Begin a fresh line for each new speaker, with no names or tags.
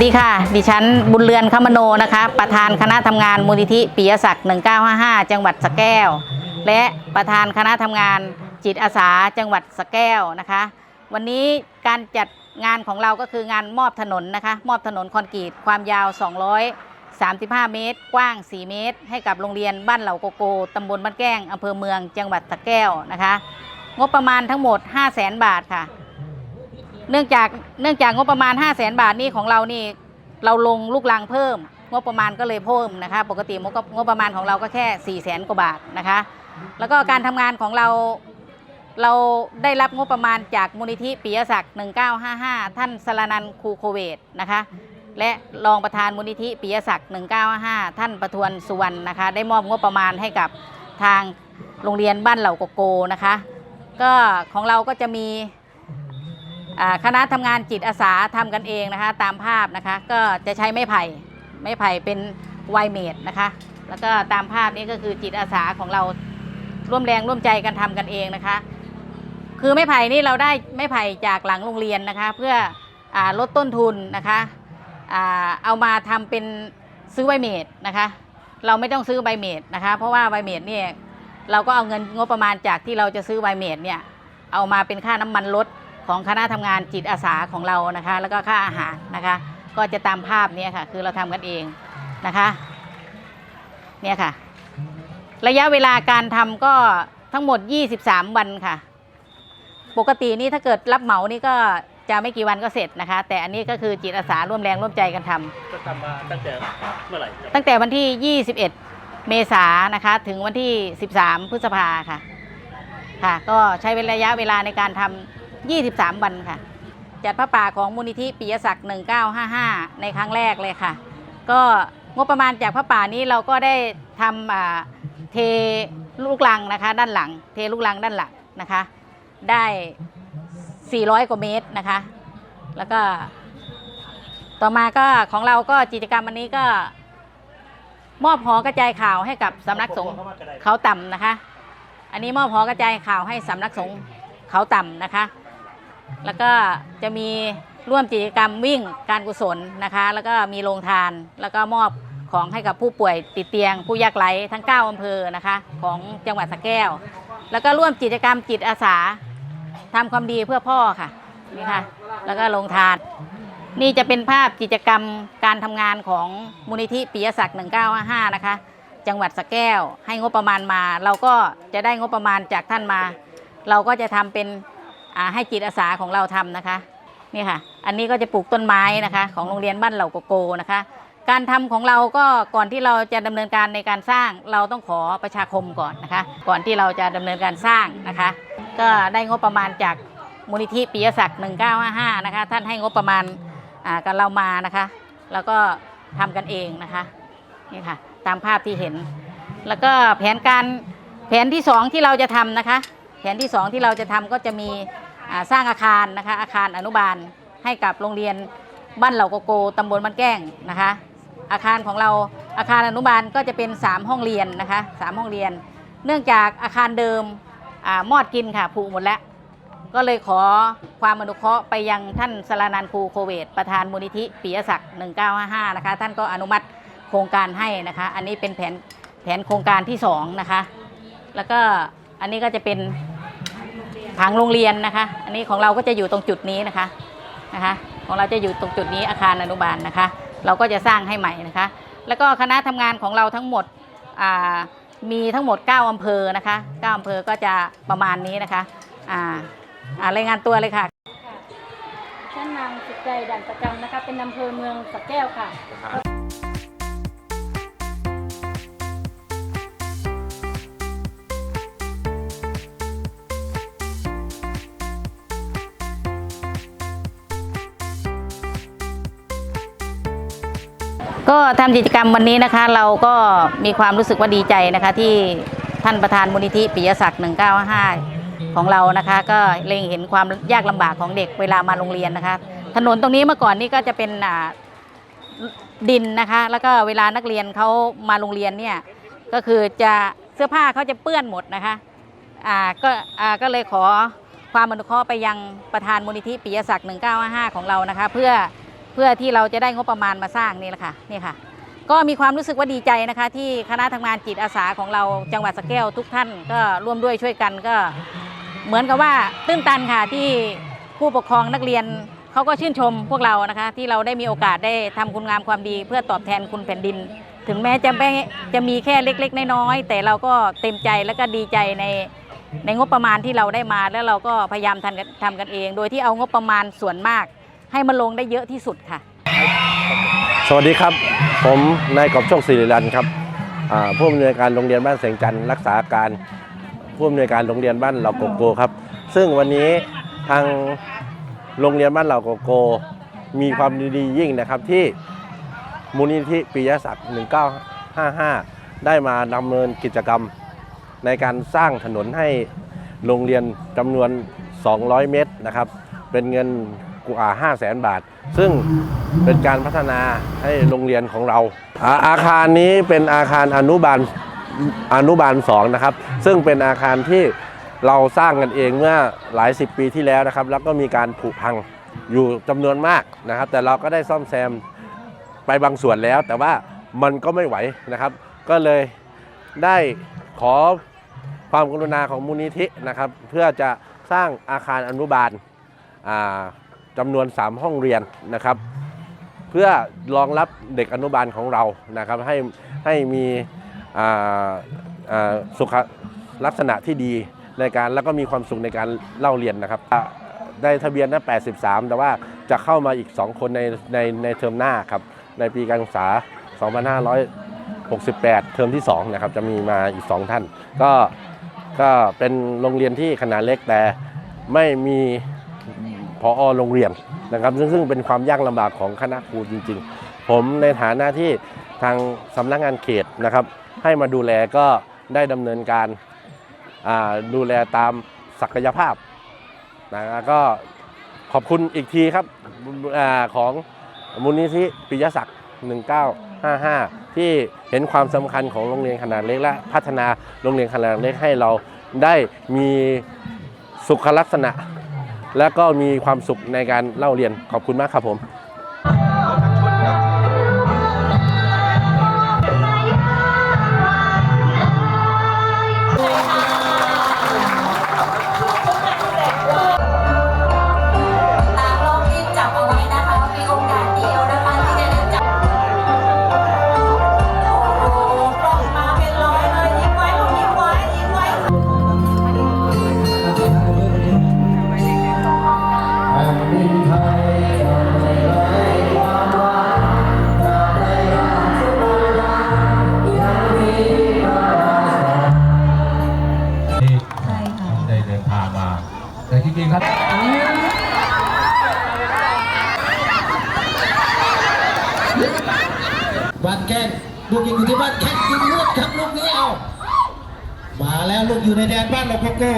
สดีค่ะ ดิฉันบุญเรือนคมโนนะคะ ประธานคณะทำงานมูลนิธิปิยศักดิ์ 1955 จังหวัดสแก้ว และประธานคณะทำงานจิตอาสาจังหวัดสแก้วนะคะ วันนี้การจัดงานของเราก็คืองานมอบถนนนะคะ มอบถนนคอนกรีตความยาว 235 เมตร กว้าง 4 เมตร ให้กับโรงเรียนบ้านเหล่าโกโกตำบลบ้านแก้งอำเภอเมืองจังหวัดสแก้วนะคะ งบประมาณทั้งหมด 5 0 0แสนบาทค่ะ เนื่องจากเนื่องจากงบประมาณ 5 0 0แสนบาทนี่ของเรานี่เราลงลูกลังเพิ่ม งบประมาณก็เลยเพิ่มนะคะ ปกติงบงบประมาณของเราก็แค่4ี่แสนกว่าบาทนะคะ แล้วก็การทำงานของเราเราได้รับงบประมาณจากมูลนิธิปิยศักดิ์1955 ท่านสรนันคูโคเวตนะคะ และรองประธานมูลนิธิปิยศักดิ์1955 ท่านประทวนสุวรรณนะคะ ได้มอบงบประมาณให้กับทางโรงเรียนบ้านเหล่าโกโกนะคะ ก็ของเราก็จะมี คณะทำงานจิตอาสาทำกันเองนะคะตามภาพนะคะก็จะใช้ไม้ไผ่ไม้ไผ่เป็นไวเมดนะคะแล้วก็ตามภาพนี้ก็คือจิตอาสาของเราร่วมแรงร่วมใจกันทำกันเองนะคะ คือไม้ไผ่นี่เราได้ไม้ไผ่จากหลังโรงเรียนนะคะ เพื่ออลดต้นทุนนะคะอเอามาทำเป็นซื้อไวเมดนะคะ เราไม่ต้องซื้อใบเมดนะคะ เพราะว่าใบเมดเนี่ยเราก็เอาเงินงบประมาณจากที่เราจะซื้อใบเมดเนี่ยเอามาเป็นค่าน้ำมันรถ ของคณะทำงานจิตอาสาของเรานะคะ แล้วก็ค่าอาหารนะคะ ก็จะตามภาพเนี้ค่ะ คือเราทำกันเองนะคะเนี่ยค่ะ ระยะเวลาการทำก็ทั้งหมด 23 วันค่ะ ปกตินี่ถ้าเกิดรับเหมานี่ก็จะไม่กี่วันก็เสร็จนะคะ แต่อันนี้ก็คือจิตอาสาร่วมแรงร่วมใจกันทำ
ก็ทำมาตั้งแต่เมื่อไหร่ครับ
ตั้งแต่วันที่ 21 เมษายนนะคะ ถึงวันที่ 13 พฤษภาค่ะ ค่ะ ก็ใช้เวลาระยะเวลาในการทำ 23 วันค่ะ จัดพระป่าของมูลนิธิปิยศักดิ์ 1955 ในครั้งแรกเลยค่ะ ก็งบประมาณจากพระป่านี้เราก็ได้ทำเทลูกลังนะคะ ด้านหลัง เทลูกลังด้านหลังนะคะ ได้ 400 กว่าเมตรนะคะ แล้วก็ต่อมาก็ของเราก็กิจกรรมวันนี้ก็มอบหอกระจายข่าวให้กับสำนักสงฆ์เขาต่ำนะคะ อันนี้มอบหอกระจายข่าวให้สำนักสงฆ์เขาต่ำนะคะ แล้วก็จะมีร่วมกิจกรรมวิ่งการกุศลนะคะ แล้วก็มีโรงทาน แล้วก็มอบของให้กับผู้ป่วยติดเตียง ผู้ยากไร้ทั้ง 9อำเภอนะคะ ของจังหวัดสระแก้ว แล้วก็ร่วมกิจกรรมจิตอาสาทำความดีเพื่อพ่อค่ะนี่ค่ะ แล้วก็โรงทาน นี่จะเป็นภาพกิจกรรมการทำงานของมูลนิธิปิยศักดิ์1955นะคะ จังหวัดสระแก้วให้งบประมาณมา เราก็จะได้งบประมาณจากท่านมา เราก็จะทำเป็น ให้จิตอาสาของเราทำนะคะนี่ค่ะ อันนี้ก็จะปลูกต้นไม้นะคะ ของโรงเรียนบ้านเหล่าโกโกนะคะ การทำของเราก็ก่อนที่เราจะดำเนินการในการสร้างเราต้องขอประชาคมก่อนนะคะ ก่อนที่เราจะดำเนินการสร้างนะคะ ก็ได้งบประมาณจากมูลนิธิปิยศักดิ์1955นะคะ ท่านให้งบประมาณกับเรามานะคะ แล้วก็ทำกันเองนะคะนี่ค่ะ ตามภาพที่เห็น แล้วก็แผนการแผนที่สองที่เราจะทำนะคะ แผนที่สองที่เราจะทำก็จะมี สร้างอาคารนะคะอาคารอนุบาลให้กับโรงเรียนบ้านเหล่าโกโกตำบลบ้านแก้งนะคะ อาคารของเราอาคารอนุบาลก็จะเป็น 3 ห้องเรียนนะคะสามห้องเรียน เนื่องจากอาคารเดิมอมอดกินค่ะผุหมดแล้วก็เลยขอความอนุเคราะห์ไปยังท่านสรนันท์ภูโคเวตประธานมูลนิธิปิยศักดิ์1955 นะคะ ท่านก็อนุมัติโครงการให้นะคะ อันนี้เป็นแผนแผนโครงการที่ 2 นะคะ แล้วก็อันนี้ก็จะเป็น ผังโรงเรียนนะคะ อันนี้ของเราก็จะอยู่ตรงจุดนี้นะคะนะคะ ของเราจะอยู่ตรงจุดนี้อาคารอนุบาลนะคะ เราก็จะสร้างให้ใหม่นะคะ แล้วก็คณะทำงานของเราทั้งหมดอ่ามีทั้งหมด 9อำเภอนะคะ 9อำเภอก็จะประมาณนี้นะคะอ่าอ่ารายงานตัวเลยค่ะ
ชื่อนางสุดใจด่านประจังนะคะ เป็นอำเภอเมืองสระแก้วค่ะ
ก็ทำกิจกรรมวันนี้นะคะ เราก็มีความรู้สึกว่าดีใจนะคะ ที่ท่านประธานมูลนิธิปิยศักดิ์195 ของเรานะคะ ก็เล็งเห็นความยากลำบากของเด็กเวลามาโรงเรียนนะคะ ถนนตรงนี้เมื่อก่อนนี่ก็จะเป็นดินนะคะ แล้วก็เวลานักเรียนเขามาโรงเรียนเนี่ยก็คือจะเสื้อผ้าเขาจะเปื้อนหมดนะคะอ่าก็อ่าก็เลยขอความอนุเคราะห์ไปยังประธานมูลนิธิปิยศักดิ์195 ของเรานะคะ เพื่อ เพื่อที่เราจะได้งบประมาณมาสร้างนี่แหละค่ะนี่ค่ะ ก็มีความรู้สึกว่าดีใจนะคะ ที่คณะทำงานจิตอาสาของเราจังหวัดสแก้วทุกท่านก็ร่วมด้วยช่วยกันก็ เหมือนกับว่าตื้นตันค่ะที่ผู้ปกครองนักเรียนเขาก็ชื่นชมพวกเรานะคะ ที่เราได้มีโอกาสได้ทำคุณงามความดี เพื่อตอบแทนคุณแผ่นดิน ถึงแม้จะไม่จะมีแค่เล็ก ๆ น้อยๆแต่เราก็เต็มใจและก็ดีใจในในงบประมาณที่เราได้มาแล้วเราก็พยายามทำกันทำกันเอง โดยที่เอางบประมาณส่วนมาก ให้มันลงได้เยอะที่สุดค่ะ
สวัสดีครับ ผมนายกอบโชคศิริรันครับผู้อำนวยการโรงเรียนบ้านเสงจันทร์รักษาการผู้อำนวยการโรงเรียนบ้านเหล่าโกโกครับ ซึ่งวันนี้ทางโรงเรียนบ้านเหล่าโกโก มีความดียิ่งนะครับที่มูลนิธิปิยศักดิ์1955 ได้มาดำเนินกิจกรรม ในการสร้างถนนให้โรงเรียนจำนวน 200 เมตรนะครับ เป็นเงิน กว่า5แสนบาท ซึ่งเป็นการพัฒนาให้โรงเรียนของเราอาอาคารนี้เป็นอาคารอนุบาลอนุบาล2นะครับ ซึ่งเป็นอาคารที่เราสร้างกันเองเมื่อหลายสิบปีที่แล้วนะครับ แล้วก็มีการผุพังอยู่จำนวนมากนะครับ แต่เราก็ได้ซ่อมแซมไปบางส่วนแล้ว แต่ว่ามันก็ไม่ไหวนะครับ ก็เลยได้ขอความกรุณาของมูลนิธินะครับ เพื่อจะสร้างอาคารอนุบาลอ่า จำนวน 3 ห้องเรียนนะครับ เพื่อรองรับเด็กอนุบาลของเรานะครับให้ให้มีอ่าอ่าสุขลักษณะที่ดีในการแล้วก็มีความสุขในการเล่าเรียนนะครับได้ทะเบียนนะ83 แต่ว่าจะเข้ามาอีก 2 คนในในในเทอมหน้าครับ ในปีการศึกษา 2568 เทอมที่ 2 นะครับ จะมีมาอีก 2 ท่าน ก็ก็เป็นโรงเรียนที่ขนาดเล็กแต่ไม่มี พอโรงเรียนนะครับ ซึ่งเป็นความยากลำบากของคณะครูจริง ๆ ผมในฐานะที่ทางสำนักงานเขตนะครับ ให้มาดูแลก็ได้ดำเนินการดูแลตามศักยภาพนะก็ขอบคุณอีกทีครับอของมูลนิธิปิยศักดิ์ 1955 ที่เห็นความสำคัญของโรงเรียนขนาดเล็กและพัฒนาโรงเรียนขนาดเล็กให้เราได้มีสุขลักษณะ และก็มีความสุขในการเล่าเรียนขอบคุณมากครับผม
แต่จริงๆครับ
บ้านแก้งลูกยังอยู่ที่บ้านแข้งยิงลวดครับลูกนี้เอา มาแล้วลูกอยู่ในแดนบ้านเราโกโก้